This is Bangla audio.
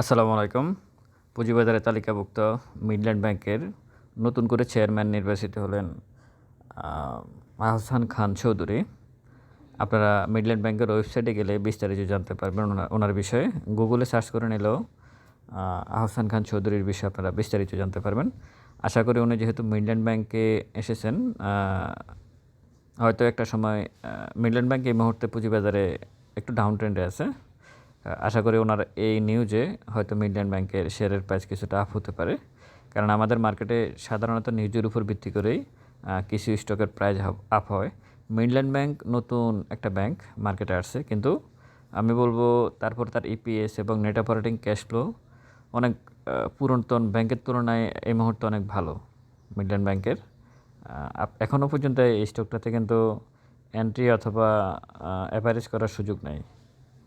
আসসালামু আলাইকুম। পুঁজিবাজারে তালিকাভুক্ত মিডল্যান্ড ব্যাংকের নতুন করে চেয়ারম্যান নির্বাচিত হলেন আহ, আহসান খান চৌধুরী। আপনারা মিডল্যান্ড ব্যাংকের ওয়েবসাইটে গেলে বিস্তারিত জানতে পারবেন ওনার বিষয়ে। গুগলে সার্চ করে নিলেও আহসান খান চৌধুরীর বিষয়ে আপনারা বিস্তারিত জানতে পারবেন। আশা করি উনি যেহেতু মিডল্যান্ড ব্যাংকে এসেছেন হয়তো একটা সময় মিডল্যান্ড ব্যাংক এই মুহূর্তে পুঁজিবাজারে একটু ডাউন ট্রেন্ডে আছে। আশা করি ওনার এই নিউজে হয়তো মিডল্যান্ড ব্যাংকের শেয়ারের প্রাইস কিছুটা আপ হতে পারে। কারণ আমাদের মার্কেটে সাধারণত নিউজের উপর ভিত্তি করেই কিছু স্টকের প্রাইস আপ হয়। মিডল্যান্ড ব্যাংক নতুন একটা ব্যাংক মার্কেটে আসছে। কিন্তু আমি বলব তারপর তার ইপিএস এবং নেট অপারেটিং ক্যাশ ফ্লো অনেক পুরাতন ব্যাংকের তুলনায় এই মুহূর্তে অনেক ভালো মিডল্যান্ড ব্যাংকের এখনও পর্যন্ত এই স্টকটাতে কিন্তু এন্ট্রি অথবা অ্যাভারেজ করার সুযোগ নেই।